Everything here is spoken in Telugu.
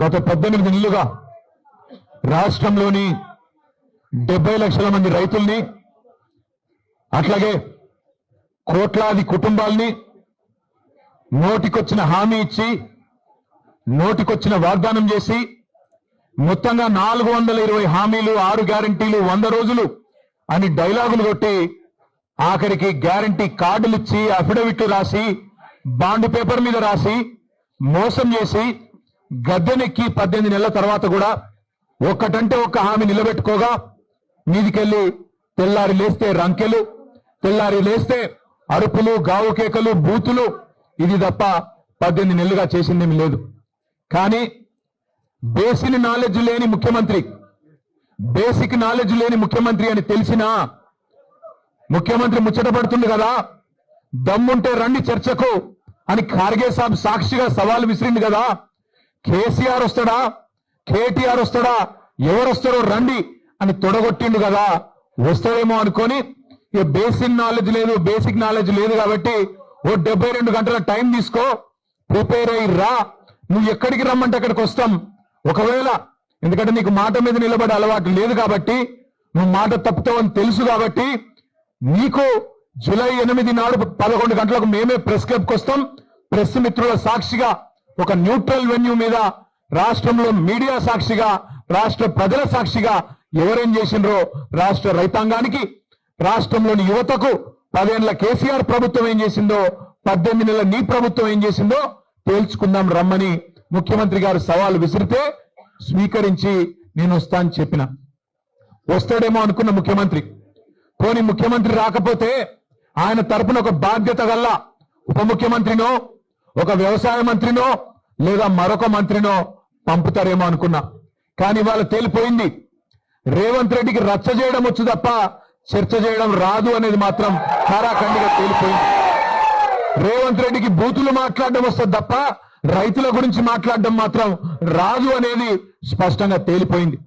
గత పద్దెనిమిది నెలలుగా రాష్ట్రంలోని డెబ్బై లక్షల మంది రైతుల్ని అట్లాగే కోట్లాది కుటుంబాల్ని నోటికొచ్చిన హామీ ఇచ్చి నోటికొచ్చిన వాగ్దానం చేసి మొత్తంగా నాలుగు వందల ఇరవై హామీలు ఆరు గ్యారంటీలు వంద రోజులు అని డైలాగులు కొట్టి ఆఖరికి గ్యారంటీ కార్డులు ఇచ్చి అఫిడవిట్లు రాసి బాండ్ పేపర్ మీద రాసి మోసం చేసి గద్దెనెక్కి పద్దెనిమిది నెలల తర్వాత కూడా ఒక్కటంటే ఒక్క హామీ నిలబెట్టుకోగా మీదికెళ్ళి తెల్లారి లేస్తే రంకెలు తెల్లారి లేస్తే అరుపులు గావు కేకలు బూతులు ఇది తప్ప పద్దెనిమిది నెలలుగా చేసిందేమి లేదు. కానీ బేసిక్ నాలెడ్జ్ లేని ముఖ్యమంత్రి బేసిక్ నాలెడ్జ్ లేని ముఖ్యమంత్రి అని తెలిసినా ముఖ్యమంత్రి ముచ్చటపడుతుంది కదా. దమ్ముంటే రండి చర్చకు అని ఖార్గే సాబ్ సాక్షిగా సవాల్ విసిరింది కదా. కేసీఆర్ వస్తాడా? కేటీఆర్ వస్తాడా? ఎవరు వస్తారో రండి అని తొడగొట్టిండు కదా. వస్తాడేమో అనుకొని ఇక బేసిక్ నాలెడ్జ్ లేదు బేసిక్ నాలెడ్జ్ లేదు కాబట్టి ఓ డెబ్బై రెండు గంటల టైం తీసుకో ప్రిపేర్ అయ్యి రా. నువ్వు ఎక్కడికి రమ్మంటే అక్కడికి వస్తాం. ఒకవేళ ఎందుకంటే నీకు మాట మీద నిలబడే అలవాటు లేదు కాబట్టి నువ్వు మాట తప్పుతావని తెలుసు కాబట్టి నీకు జూలై ఎనిమిది నాడు పదకొండు గంటలకు మేమే ప్రెస్ క్లబ్కి వస్తాం. ప్రెస్ మిత్రుల సాక్షిగా ఒక న్యూట్రల్ వెన్యూ మీద రాష్ట్రంలో మీడియా సాక్షిగా రాష్ట్ర ప్రజల సాక్షిగా ఎవరేం చేసిండ్రో రాష్ట్ర రైతాంగానికి రాష్ట్రంలోని యువతకు పదేళ్ళ కేసీఆర్ ప్రభుత్వం ఏం చేసిందో పద్దెనిమిది నెలల నీ ప్రభుత్వం ఏం చేసిందో తేల్చుకుందాం రమ్మని ముఖ్యమంత్రి గారు సవాల్ విసిరితే స్వీకరించి నేను వస్తా అని చెప్పిన. వస్తాడేమో అనుకున్న ముఖ్యమంత్రి. పోని ముఖ్యమంత్రి రాకపోతే ఆయన తరపున ఒక బాధ్యత గల్లా. ఉప ముఖ్యమంత్రినో ఒక వ్యవసాయ మంత్రినో లేదా మరొక మంత్రినో పంపుతారేమో అనుకున్నా. కానీ వాళ్ళ తేలిపోయింది. రేవంత్ రెడ్డికి రచ్చ చేయడం వచ్చు తప్ప చర్చ చేయడం రాదు అనేది మాత్రం కారాఖండిగా తేలిపోయింది. రేవంత్ రెడ్డికి బూతులు మాట్లాడడం వస్తుంది తప్ప రైతుల గురించి మాట్లాడడం మాత్రం రాదు అనేది స్పష్టంగా తేలిపోయింది.